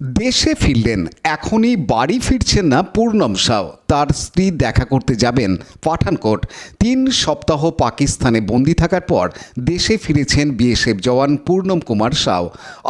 দেশে ফিরলেন এখনই বাড়ি ফিরছেন না পূর্ণম সাও তার স্ত্রী দেখা করতে যাবেন পাঠানকোট। তিন সপ্তাহ পাকিস্তানে বন্দি থাকার পর দেশে ফিরেছেন বিএসএফ জওয়ান পূর্ণম কুমার সাও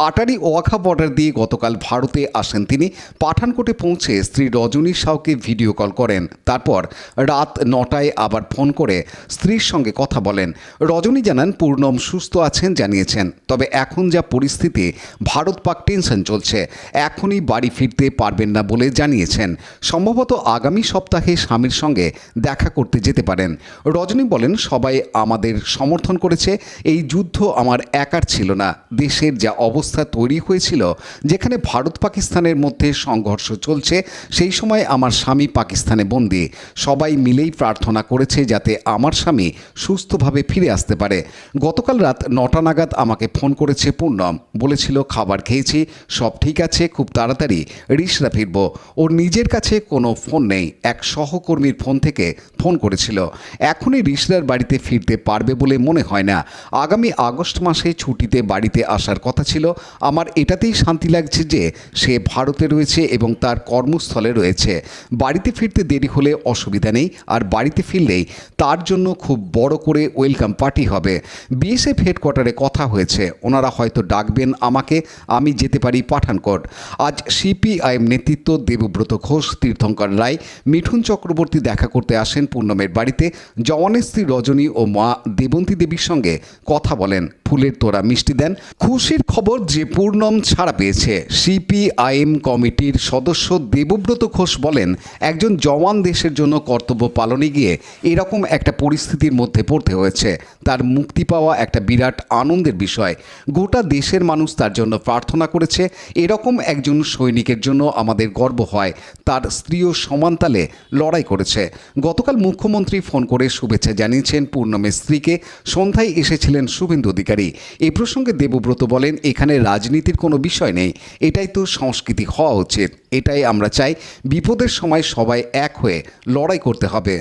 আটারি ওয়াখা বর্ডার দিয়ে গতকাল ভারতে আসেন তিনি। পাঠানকোটে পৌঁছে স্ত্রী রজনী সাউকে ভিডিও কল করেন। তারপর রাত নটায় আবার ফোন করে স্ত্রীর সঙ্গে কথা বলেন। রজনী জানান, পূর্ণম সুস্থ আছেন জানিয়েছেন, তবে এখন যা পরিস্থিতি, ভারত পাক টেনশন চলছে। এখনই বাড়ি ফিরতে পারবেন না বলে জানিয়েছেন। সম্ভবত আগামী সপ্তাহে স্বামীর সঙ্গে দেখা করতে যেতে পারেন। রজনী বলেন, সবাই আমাদের সমর্থন করেছে। এই যুদ্ধ আমার একার ছিল না। দেশের যা অবস্থা তৈরি হয়েছিল, যেখানে ভারত পাকিস্তানের মধ্যে সংঘর্ষ চলছে, সেই সময় আমার স্বামী পাকিস্তানে বন্দি। সবাই মিলেই প্রার্থনা করেছে যাতে আমার স্বামী সুস্থভাবে ফিরে আসতে পারে। গতকাল রাত নটা নাগাদ আমাকে ফোন করেছে পূর্ণম। বলেছিল, খাবার খেয়েছি, সব ঠিক আছে, খুব তাড়াতাড়ি রিসরা ফিরব। ওর নিজের কাছে কোনো ফোন নেই। এক সহকর্মীর ফোন থেকে ফোন করেছিল। এখনই রিসরার বাড়িতে ফিরতে পারবে বলে মনে হয় না। আগামী আগস্ট মাসে ছুটিতে বাড়িতে আসার কথা ছিল। আমার এটাতেই শান্তি লাগছে যে সে ভারতে রয়েছে এবং তার কর্মস্থলে রয়েছে। বাড়িতে ফিরতে দেরি হলে অসুবিধা নেই। আর বাড়িতে ফিরলেই তার জন্য খুব বড় করে ওয়েলকাম পার্টি হবে। বিএসএফ হেডকোয়ার্টারে কথা হয়েছে। ওনারা হয়তো ডাকবেন আমাকে। আমি যেতে পারি পাঠানকোট। আজ সিপিআইএম নেতৃত্ব দেবব্রত ঘোষ, তীর্থঙ্কর রায় মিঠুন চক্রবর্তী দেখা করতে আসেন পূর্ণমের বাড়িতে। জওয়ানের স্ত্রী রজনী ও মা দেবন্তী দেবীর সঙ্গে কথা বলেন। ফুলের তোড়া মিষ্টি দেন। খুশির খবর যে পূর্ণম ছাড়া পেয়েছে। সিপিআইএম কমিটির সদস্য দেবব্রত ঘোষ বলেন, একজন জওয়ান দেশের জন্য কর্তব্য পালনে গিয়ে এরকম একটা পরিস্থিতির মধ্যে পড়তে হয়েছে। তার মুক্তি পাওয়া একটা বিরাট আনন্দের বিষয়। গোটা দেশের মানুষ তার জন্য প্রার্থনা করেছে। এরকম একজন সৈনিকের জন্য আমাদের গর্ব হয়। তার স্ত্রীও সমানতালে লড়াই করেছে। গতকাল মুখ্যমন্ত্রী ফোন করে শুভেচ্ছা জানিয়েছেন পূর্ণমের স্ত্রীকে সন্ধ্যায় এসেছিলেন শুভেন্দু অধিকারী। এ প্রসঙ্গে দেবব্রত বলেন, এখানে রাজনীতির কোনো বিষয় নেই। এটাই তো সংস্কৃতি হওয়া উচিত। এটাই আমরা চাই, বিপদের সময় সবাই এক হয়ে লড়াই করতে হবে।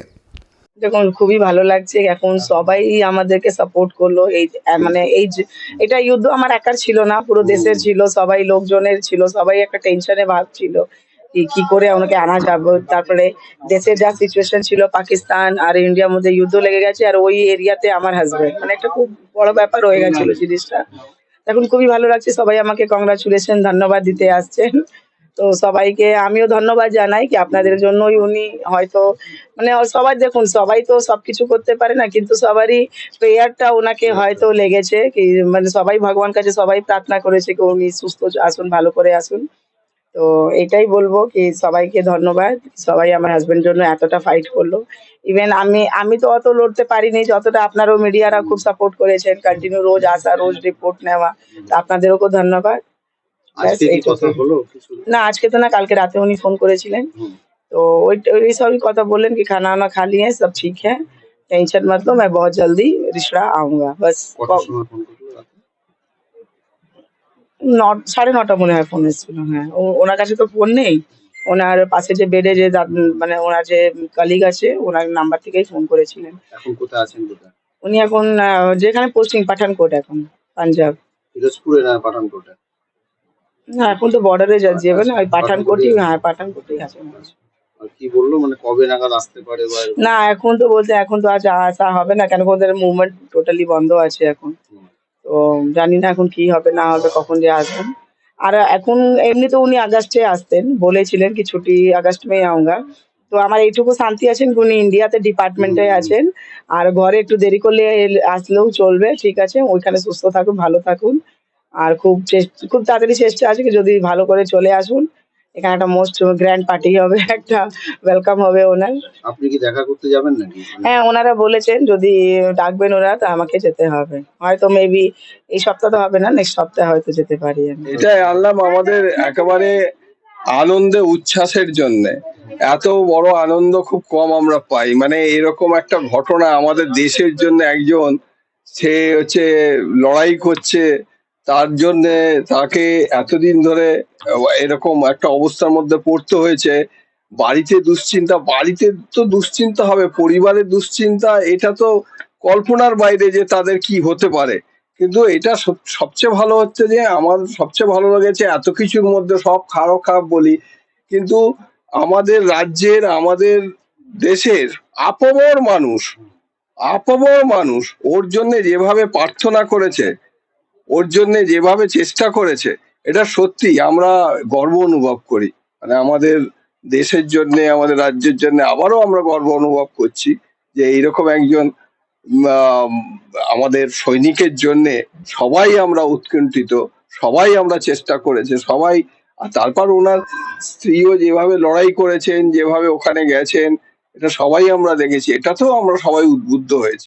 দেখুন, খুবই ভালো লাগছে। এখন সবাই আমাদেরকে সাপোর্ট করল। এই মানে এই এটা যুদ্ধ আমার একার ছিল না, পুরো দেশের ছিল, সবাই লোকজনের ছিল, সবাই একটা টেনশনে ভাবছিল। কি কি করে ওনাকে আনা যাবে? তারপরে দেশের যা সিচুয়েশন ছিল, পাকিস্তান আর ইন্ডিয়ার মধ্যে যুদ্ধ লেগে গেছে আর ওই এরিয়াতে আমার হাজবেন্ড মানে একটা খুব বড় ব্যাপার হয়ে গেছিল জিনিসটা। এখন খুবই ভালো লাগছে, সবাই আমাকে কংগ্রাচুলেশন ধন্যবাদ দিতে আসছেন। তো সবাইকে আমিও ধন্যবাদ জানাই কি আপনাদের জন্যই উনি হয়তো মানে সবাই দেখুন, সবাই তো সবকিছু করতে পারে না, কিন্তু সবারই প্রেয়ারটা ওনাকে হয়তো লেগেছে কি মানে সবাই ভগবান কাছে সবাই প্রার্থনা করেছে কি উনি সুস্থ আসুন, ভালো করে আসুন। তো এটাই বলবো কি সবাইকে ধন্যবাদ সবাই আমার হাজবেন্ড জন্য এতটা ফাইট করলো ইভেন আমি আমি তো অত লড়তে পারিনি যতটা আপনারও মিডিয়ারা খুব সাপোর্ট করেছেন কন্টিনিউ রোজ আসা রোজ রিপোর্ট নেওয়া তো আপনাদেরও খুব ধন্যবাদ ব্যাস আজকে কি এইটুকু। কথা হলো কিছু না আজকে তো না কালকে রাতে উনি ফোন করেছিলেন হুম। तो वही वही सभी কথা বললেন कि खाना वाना खा लिए सब ठीक है टेंशन मत लो मैं बहुत जल्दी रिश्ता आऊंगा बस ন- সাড়ে নটা মনে হয় ফোন এসেছিল হ্যাঁ। ও- ওনার কাছে তো ফোন নেই। ওনার পাশে যে বেডে যে মানে ওনার যে কালিগ আছে ওনার নাম্বার থেকেই ফোন করেছিলেন। এখন কোথায় আছেন কোথায়? উনি এখন আহ, যেখানে পোস্টিং পাঠানকোট এখন পাঞ্জাব। পিরোজপুরে না পাঠানকোটে? না এখন তো বর্ডারে যাবে না ওই পাঠানকোটই হ্যাঁ পাঠানকোটই আছে আর কি বলল? মানে কবে নাগাদ আসতে পারে বা এরকম? না এখন তো বলতে এখন তো আজ আসা হবে না কেন ওদের মুভমেন্ট টোটালি বন্ধ আছে এখন। তো জানি না এখন কি হবে না হবে কখন যে আসবেন। আর এখন এমনি তো উনি আগস্টে আসতেন বলেছিলেন কি ছুটি আগস্ট মে আউঙ্গা তো আমার এইটুকু শান্তি আছেন উনি ইন্ডিয়াতে ডিপার্টমেন্টে আছেন। আর ঘরে একটু দেরি করলে আসলেও চলবে ঠিক আছে ওইখানে সুস্থ থাকুন ভালো থাকুন। আর খুব খুব তাড়াতাড়ি চেষ্টা আছে কি যদি ভালো করে চলে আসুন। এখানে একটা মোস্ট গ্র্যান্ড পার্টি হবে একটা ওয়েলকাম হবে ওনার। আপনি কি দেখা করতে যাবেন নাকি? হ্যাঁ ওনারা বলেছেন যদি ডাকবেন ওরা তো আমাকে যেতে হবে। হয়তো মেবি এই সপ্তাহ তো হবে না নেক্সট সপ্তাহে হয়তো যেতে পারি আমি। এটাই আনলাম আমাদের একেবারে আনন্দে উচ্ছ্বাসের জন্য। এত বড় আনন্দ খুব কম আমরা পাই। মানে এরকম একটা ঘটনা আমাদের দেশের জন্য একজন সে হচ্ছে লড়াই করছে তার জন্য তাকে এতদিন ধরে, এরকম একটা অবস্থার মধ্যে পড়তে হয়েছে। বাড়িতে দুশ্চিন্তা, বাড়িতে তো দুশ্চিন্তা হবে পরিবারের দুশ্চিন্তা, এটা তো কল্পনার বাইরে যে তাদের কি হতে পারে। কিন্তু এটা সবচেয়ে ভালো হচ্ছে যে, আমার সবচেয়ে ভালো লেগেছে এত কিছুর মধ্যে সব খারাপ খারাপ বলি। কিন্তু আমাদের রাজ্যের, আমাদের দেশের আপমর মানুষ আপমর মানুষ, ওর জন্য যেভাবে প্রার্থনা করেছে ওর জন্য যেভাবে চেষ্টা করেছে, এটা সত্যি আমরা গর্ব অনুভব করি। মানে আমাদের দেশের জন্য, আমাদের রাজ্যের জন্য আবারও আমরা গর্ব অনুভব করছি যে এইরকম একজন আমাদের সৈনিকের জন্য সবাই আমরা উৎকণ্ঠিত, সবাই আমরা চেষ্টা করেছে, সবাই, আর তারপর ওনার স্ত্রীও যেভাবে লড়াই করেছেন, যেভাবে ওখানে গেছেন, এটা সবাই আমরা দেখেছি এটাতেও আমরা সবাই উদ্বুদ্ধ হয়েছি।